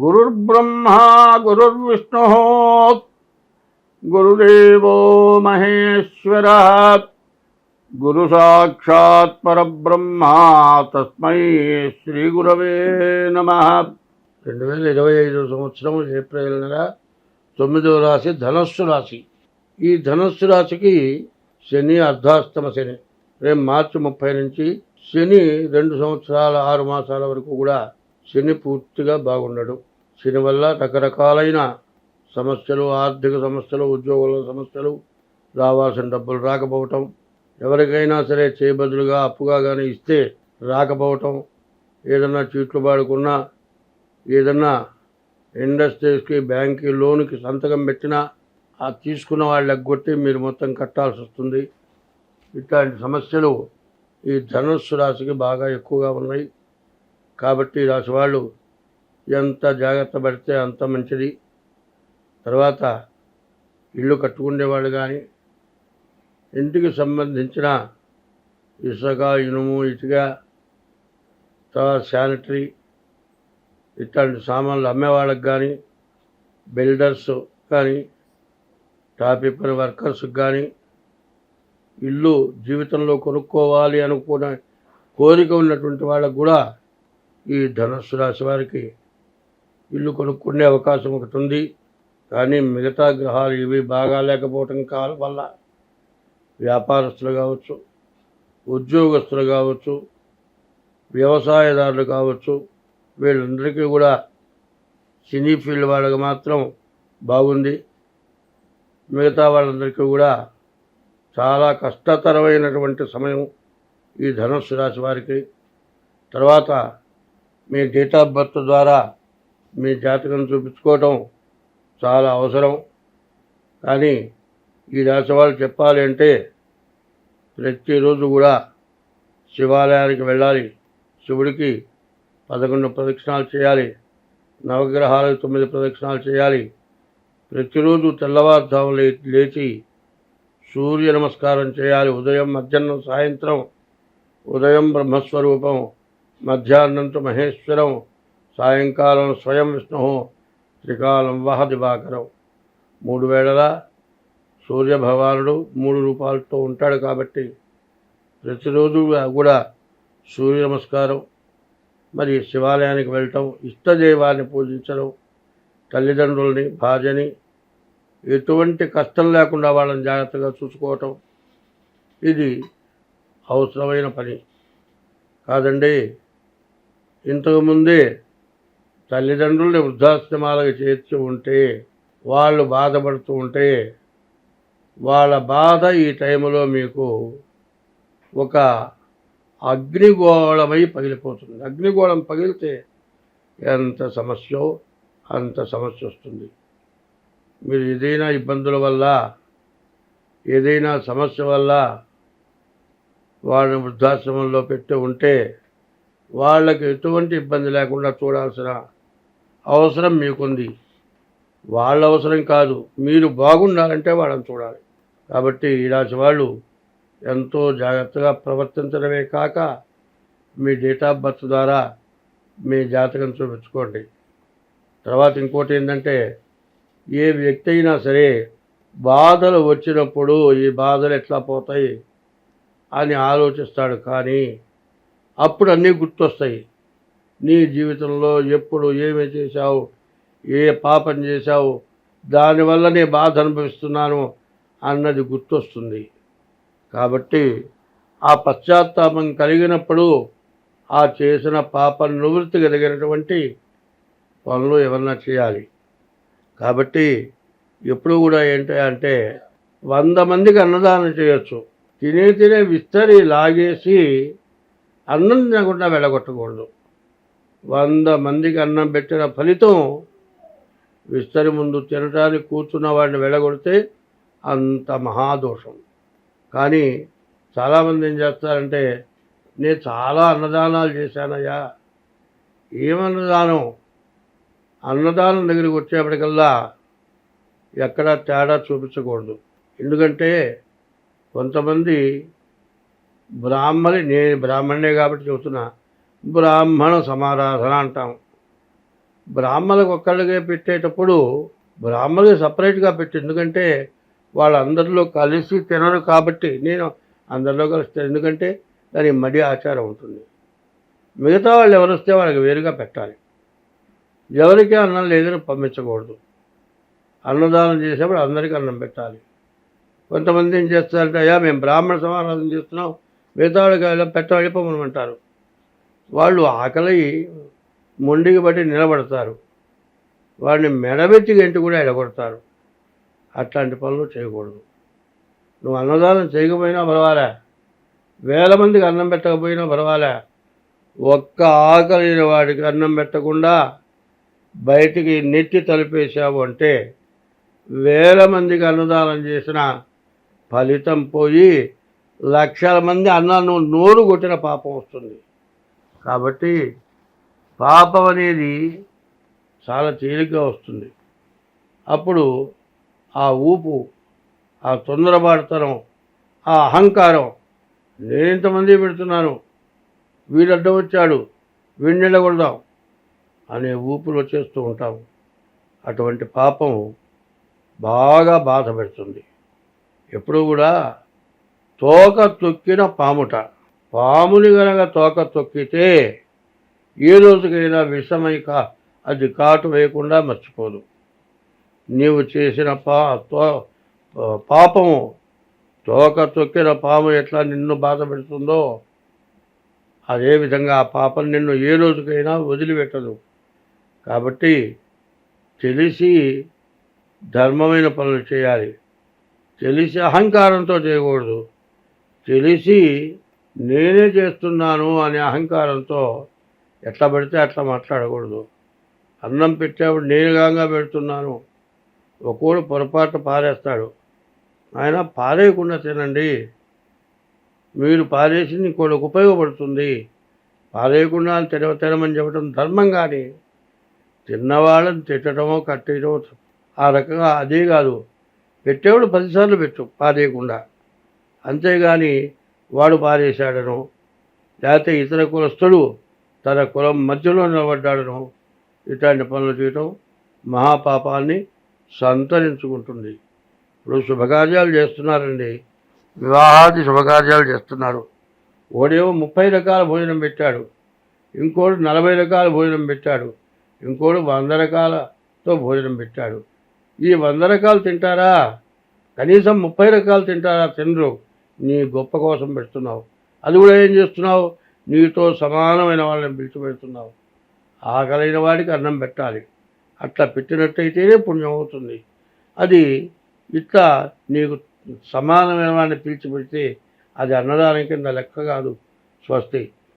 గురుర్బ్రహ్మా గురుర్విష్ణు గురుదేవో మహేశ్వర గురు సాక్షాత్ పరబ్రహ్మ తస్మై శ్రీ గురవే నమ రెండు వేల ఇరవై ఐదు సంవత్సరం ఏప్రిల్ నెల తొమ్మిదవ రాశి ధనస్సు రాశి. ఈ ధనస్సు రాశికి శని అర్ధాస్తమ శని రేపు మార్చి ముప్పై నుంచి శని రెండు సంవత్సరాల ఆరు మాసాల వరకు కూడా శని పూర్తిగా బాగుండడు. దీని వల్ల రకరకాలైన సమస్యలు ఆర్థిక సమస్యలు ఉద్యోగుల సమస్యలు రావాల్సిన డబ్బులు రాకపోవటం ఎవరికైనా సరే చేయబదులుగా అప్పుగా కానీ ఇస్తే రాకపోవటం ఏదన్నా చీట్లు పాడుకున్నా ఏదన్నా ఇండస్ట్రీస్కి బ్యాంక్కి లోన్కి సంతకం పెట్టినా ఆ తీసుకున్న వాళ్ళకి కొట్టి మీరు మొత్తం కట్టాల్సి వస్తుంది. ఇట్లాంటి సమస్యలు ఈ ధనుస్సు రాశికి బాగా ఎక్కువగా ఉన్నాయి. కాబట్టి రాశి వాళ్ళు ఎంత జాగ్రత్త పడితే అంత మంచిది. తర్వాత ఇల్లు కట్టుకునేవాళ్ళు కానీ ఇంటికి సంబంధించిన ఇసుక ఇనుము ఇటుక తర్వాత శానిటరీ ఇట్లాంటి సామాన్లు అమ్మేవాళ్ళకి కానీ బిల్డర్స్ కానీ టాపిపర్ వర్కర్స్ కానీ ఇల్లు జీవితంలో కొనుక్కోవాలి అనుకునే కోరిక ఉన్నటువంటి వాళ్ళకు కూడా ఈ ధనుస్సు రాశి వారికి ఇల్లు కొనుక్కునే అవకాశం ఒకటి ఉంది. కానీ మిగతా గ్రహాలు ఇవి బాగా లేకపోవటం కాల వల్ల వ్యాపారస్తులు కావచ్చు ఉద్యోగస్తులు కావచ్చు వ్యవసాయదారులు కావచ్చు వీళ్ళందరికీ కూడా సినీ ఫీల్డ్ వాళ్ళకి మాత్రం బాగుంది. మిగతా వాళ్ళందరికీ కూడా చాలా కష్టతరమైనటువంటి సమయం ఈ ధనుస్సు రాశి వారికి. తర్వాత మీ డేట్ ఆఫ్ బర్త్ ద్వారా మీ జాతకం చూపించుకోవటం చాలా అవసరం. కానీ ఈ రాశి వాళ్ళు చెప్పాలి అంటే ప్రతిరోజు కూడా శివాలయానికి వెళ్ళాలి. శివుడికి పదకొండు ప్రదక్షిణాలు చేయాలి. నవగ్రహాలకు తొమ్మిది ప్రదక్షిణాలు చేయాలి. ప్రతిరోజు తెల్లవారుజాము లే లేచి సూర్య నమస్కారం చేయాలి. ఉదయం మధ్యాహ్నం సాయంత్రం ఉదయం బ్రహ్మస్వరూపం మధ్యాహ్నంతో మహేశ్వరం సాయంకాలం స్వయం విష్ణు శ్రీకాలం వహ దివాకరం. మూడు వేళలా సూర్యభగవానుడు మూడు రూపాలతో ఉంటాడు కాబట్టి ప్రతిరోజు కూడా సూర్య నమస్కారం మరి శివాలయానికి వెళ్ళటం ఇష్టదైవాన్ని పూజించడం తల్లిదండ్రుల్ని భార్యని ఎటువంటి కష్టం లేకుండా వాళ్ళని జాగ్రత్తగా చూసుకోవటం ఇది అవసరమైన పని. కాదండి ఇంతకుముందే తల్లిదండ్రుల్ని వృద్ధాశ్రమాలకు చేర్చి ఉంటే వాళ్ళు బాధపడుతూ ఉంటే వాళ్ళ బాధ ఈ టైంలో మీకు ఒక అగ్నిగోళమై పగిలిపోతుంది. అగ్నిగోళం పగిలితే ఎంత సమస్యో అంత సమస్య వస్తుంది. మీరు ఏదైనా ఇబ్బందుల వల్ల ఏదైనా సమస్య వల్ల వాళ్ళని వృద్ధాశ్రమంలో పెట్టి ఉంటే వాళ్ళకి ఎటువంటి ఇబ్బంది లేకుండా చూడాల్సిన అవసరం మీకుంది. వాళ్ళ అవసరం కాదు. మీరు బాగుండాలంటే వాళ్ళని చూడాలి. కాబట్టి ఈ రాశి వాళ్ళు ఎంతో జాగ్రత్తగా ప్రవర్తించడమే కాక మీ డేట్ ఆఫ్ బర్త్ ద్వారా మీ జాతకం చూపించుకోండి. తర్వాత ఇంకోటి ఏంటంటే ఏ వ్యక్తి అయినా సరే బాధలు వచ్చినప్పుడు ఈ బాధలు ఎట్లా పోతాయి అని ఆలోచిస్తాడు. కానీ అప్పుడు అన్నీ గుర్తొస్తాయి. నీ జీవితంలో ఎప్పుడు ఏమి చేశావు? ఏ పాపం చేశావు? దానివల్ల నీ బాధ అనుభవిస్తున్నాను అన్నది గుర్తొస్తుంది. కాబట్టి ఆ పశ్చాత్తాపం కలిగినప్పుడు ఆ చేసిన పాప నివృత్తి కలిగినటువంటి పనులు ఏమన్నా చేయాలి. కాబట్టి ఎప్పుడు కూడా ఏంటి అంటే వంద మందికి అన్నదానం చేయొచ్చు. తినే తినే విస్తరి లాగేసి అన్నం తినకుండా వెళ్ళగొట్టకూడదు. వంద మందికి అన్నం పెట్టిన ఫలితం విస్తరి ముందు తినడానికి కూర్చున్న వాడిని వెళ్ళగొడితే అంత మహాదోషం. కానీ చాలామంది ఏం చేస్తారంటే నేను చాలా అన్నదానాలు చేశానయ్యా. ఏమన్నదానం అన్నదానం? దగ్గరికి వచ్చేప్పటికల్లా ఎక్కడా తేడా చూపించకూడదు. ఎందుకంటే కొంతమంది బ్రాహ్మణి నేను బ్రాహ్మణే కాబట్టి చెబుతున్నా బ్రాహ్మణ సమారాధన అంటాం. బ్రాహ్మణులకు ఒక్కళ్ళకే పెట్టేటప్పుడు బ్రాహ్మణులకు సపరేట్గా పెట్టి ఎందుకంటే వాళ్ళందరిలో కలిసి తినరు కాబట్టి నేను అందరిలో కలిస్తే ఎందుకంటే దానికి మడి ఆచారం ఉంటుంది. మిగతా వాళ్ళు ఎవరు వస్తే వాళ్ళకి వేరుగా పెట్టాలి. ఎవరికి అన్నం లేదని పంపించకూడదు. అన్నదానం చేసేప్పుడు అందరికీ అన్నం పెట్టాలి. కొంతమంది ఏం చేస్తారంటే అయ్యా మేము బ్రాహ్మణ సమారాధన చేస్తున్నాం మిగతా వాళ్ళకి పెట్ట వెళ్ళిపోమని అంటారు. వాళ్ళు ఆకలి మొండికి బట్టి నిలబడతారు. వాడిని మెడబెత్తి గంటి కూడా ఎడగొడతారు. అట్లాంటి పనులు చేయకూడదు. నువ్వు అన్నదానం చేయకపోయినా పర్వాలే. వేల మందికి అన్నం పెట్టకపోయినా పర్వాలే. ఒక్క ఆకలిని వాడికి అన్నం పెట్టకుండా బయటికి నెట్టి తలిపేశావు అంటే వేల మందికి అన్నదానం చేసిన ఫలితం పోయి లక్షల మంది అన్నాన్ని నోరు కొట్టిన పాపం వస్తుంది. కాబట్టి పాపం అనేది చాలా తేలిగ్గా వస్తుంది. అప్పుడు ఆ ఊపు ఆ తొందరబాటుతనం ఆ అహంకారం నేనింతమంది పెడుతున్నాను వీడు అడ్డం వచ్చాడు వీడిని నిలగొడదాం అనే ఊపులు వచ్చేస్తూ ఉంటాం. అటువంటి పాపం బాగా బాధ పెడుతుంది. ఎప్పుడు కూడా తోక తొక్కిన పాముట పాముని గనక తోక తొక్కితే ఏ రోజుకైనా విషమై కా అది కాటు వేయకుండా మర్చిపోదు. నీవు చేసిన పా తో పాపము తోక తొక్కిన పాము ఎట్లా నిన్ను బాధ పెడుతుందో అదేవిధంగా ఆ పాపం నిన్ను ఏ రోజుకైనా వదిలిపెట్టదు. కాబట్టి తెలిసి ధర్మమైన పనులు చేయాలి. తెలిసి అహంకారంతో చేయకూడదు. తెలిసి నేనే చేస్తున్నాను అనే అహంకారంతో ఎట్లా పడితే అట్లా మాట్లాడకూడదు. అన్నం పెట్టేప్పుడు నేను పెడుతున్నాను. ఒకడు పొరపాటు పారేస్తాడు. ఆయన పారేయకుండా తినండి. మీరు పారేసింది ఇంకోటికి ఉపయోగపడుతుంది. పారేయకుండా తిన తినమని చెప్పడం ధర్మం కానీ తిన్నవాళ్ళని తిట్టడమో కట్టేయడమో ఆ రకంగా అదే కాదు. పెట్టేవాడు పదిసార్లు పెట్టు పారేయకుండా. అంతేగాని వాడు పారేశాడను లేకపోతే ఇతర కులస్తుడు తన కులం మధ్యలో నిలబడ్డాడను. ఇట్లాంటి పనులు చేయటం మహాపాపాన్ని సంతరించుకుంటుంది. ఇప్పుడు శుభకార్యాలు చేస్తున్నారండి. వివాహాది శుభకార్యాలు చేస్తున్నారు. ఓడేమో ముప్పై రకాల భోజనం పెట్టాడు. ఇంకోడు నలభై రకాల భోజనం పెట్టాడు. ఇంకోడు వంద రకాలతో భోజనం పెట్టాడు. ఈ వంద రకాలు తింటారా? కనీసం ముప్పై రకాలు తింటారా? తినరు. నీ గొప్ప కోసం పెడుతున్నావు. అది కూడా ఏం చేస్తున్నావు? నీతో సమానమైన వాళ్ళని పిలిచిపెడుతున్నావు ఆకలైన వాడికి అన్నం పెట్టాలి. అట్లా పెట్టినట్టయితేనే పుణ్యం అవుతుంది. అది ఇట్లా నీకు సమానమైన వాడిని పిలిచిపెడితే అది అన్నదానం కింద లెక్క కాదు. స్వస్తి.